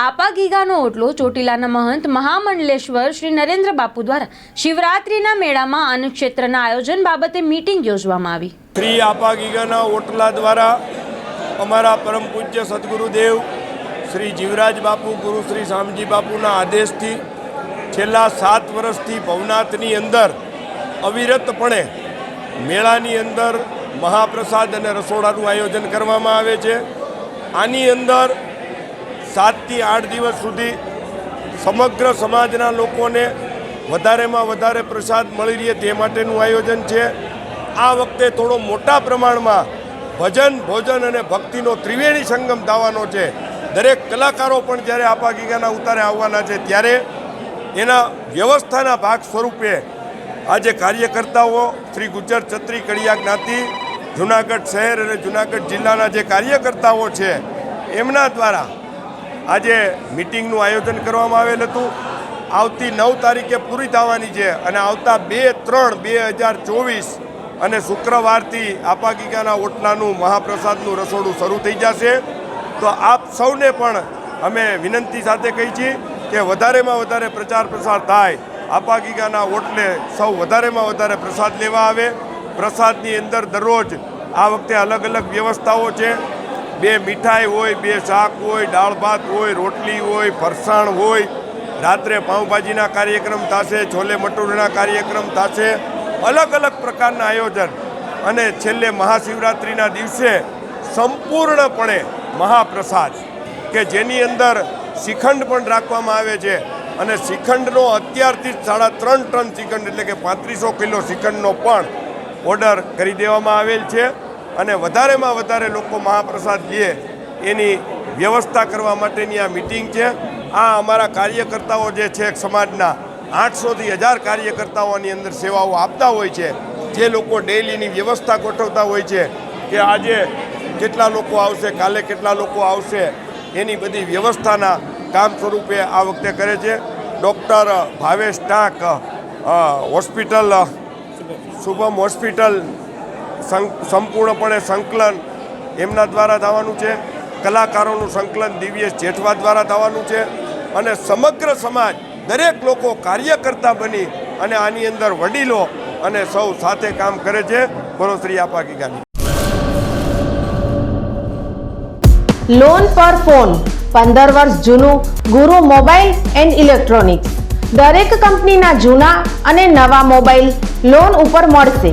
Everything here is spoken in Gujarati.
આપા ગીગાનો ઓટલો ચોટીલાના મહંત મહામંડલેશ્વર શ્રી નરેન્દ્ર બાપુ દ્વારા શિવરાત્રિના મેળામાં અન્નક્ષેત્રના આયોજન બાબતે મીટિંગ યોજવામાં આવી. શ્રી આપા ગીગાના ઓટલા દ્વારા અમારા પરમ પૂજ્ય સદગુરુદેવ શ્રી જીવરાજ બાપુ, ગુરુ શ્રી શામજી બાપુના આદેશથી છેલ્લા સાત વર્ષથી ભવનાથની અંદર અવિરતપણે મેળાની અંદર મહાપ્રસાદ અને રસોડાનું આયોજન કરવામાં આવે છે. આની અંદર સાતથી આઠ દિવસ સુધી સમગ્ર સમાજના લોકોને વધારેમાં વધારે પ્રસાદ મળી રહે તે માટેનું આયોજન છે. આ વખતે થોડો મોટા પ્રમાણમાં ભજન, ભોજન અને ભક્તિનો ત્રિવેણી સંગમ થવાનો છે. દરેક કલાકારો પણ જ્યારે આપા ગીગાના ઉતારે આવવાના છે ત્યારે એના વ્યવસ્થાના ભાગ સ્વરૂપે આજે કાર્યકર્તાઓ શ્રી ગુજર છત્રી, કડિયા જ્ઞાતિ, જુનાગઢ શહેર અને જુનાગઢ જિલ્લાના જે કાર્યકર્તાઓ છે, એમના દ્વારા આજે મિટિંગનું આયોજન કરવામાં આવેલ હતું. આવતી નવ તારીખે પૂરી થવાની છે અને આવતા બે ત્રણ બે હજાર ચોવીસ અને શુક્રવારથી આપાગીકાના ઓટલાનું મહાપ્રસાદનું રસોડું શરૂ થઈ જશે. તો આપ સૌને પણ અમે વિનંતી સાથે કહી છીએ કે વધારેમાં વધારે પ્રચાર પ્રસાર થાય. આપાગીકાના ઓટલે સૌ વધારેમાં વધારે પ્રસાદ લેવા આવે. પ્રસાદની અંદર દરરોજ આ વખતે અલગ અલગ વ્યવસ્થાઓ છે. બે મીઠાઈ હોય, બે શાક હોય, દાળ ભાત હોય, રોટલી હોય, ફરસાણ હોય. રાત્રે પાઉંભાજીના કાર્યક્રમ થશે, છોલે મટુરના કાર્યક્રમ થશે. અલગ અલગ પ્રકારના આયોજન. અને છેલ્લે મહાશિવરાત્રિના દિવસે સંપૂર્ણપણે મહાપ્રસાદ, કે જેની અંદર શ્રીખંડ પણ રાખવામાં આવે છે. અને શ્રીખંડનો અત્યારથી જ સાડા ત્રણ ટન શ્રીખંડ, એટલે કે પાંત્રીસો કિલો શ્રીખંડનો પણ ઓર્ડર કરી દેવામાં આવેલ છે. અને વધારેમાં વધારે લોકો મહાપ્રસાદ લે એની વ્યવસ્થા કરવા માટેની આ મિટિંગ છે. આ અમારા કાર્યકર્તાઓ જે છે, સમાજના આઠસોથી હજાર કાર્યકર્તાઓની અંદર સેવાઓ આપતા હોય છે, જે લોકો ડેલીની વ્યવસ્થા ગોઠવતા હોય છે કે આજે કેટલા લોકો આવશે, કાલે કેટલા લોકો આવશે, એની બધી વ્યવસ્થાના કામ સ્વરૂપે આ વખતે કરે છે. Doctor Bhavesh Tank hospital, Shubham hospital સંપૂર્ણપણે સંકલન એમના દ્વારા થવાનું છે. કલાકારોનું સંકલન દિવ્યેશ જેઠવા દ્વારા થવાનું છે. અને સમગ્ર સમાજ, દરેક લોકો કાર્યકર્તા બની અને આની અંદર વડીલો અને સૌ સાથે કામ કરે છે. બોલો શ્રી આપા ગીગાની લોન પર ફોન પંદર વર્ષ જૂનું, ગુરુ મોબાઈલ એન્ડ ઇલેક્ટ્રોનિક્સ. દરેક કંપનીના જૂના અને નવા મોબાઈલ લોન ઉપર મળશે.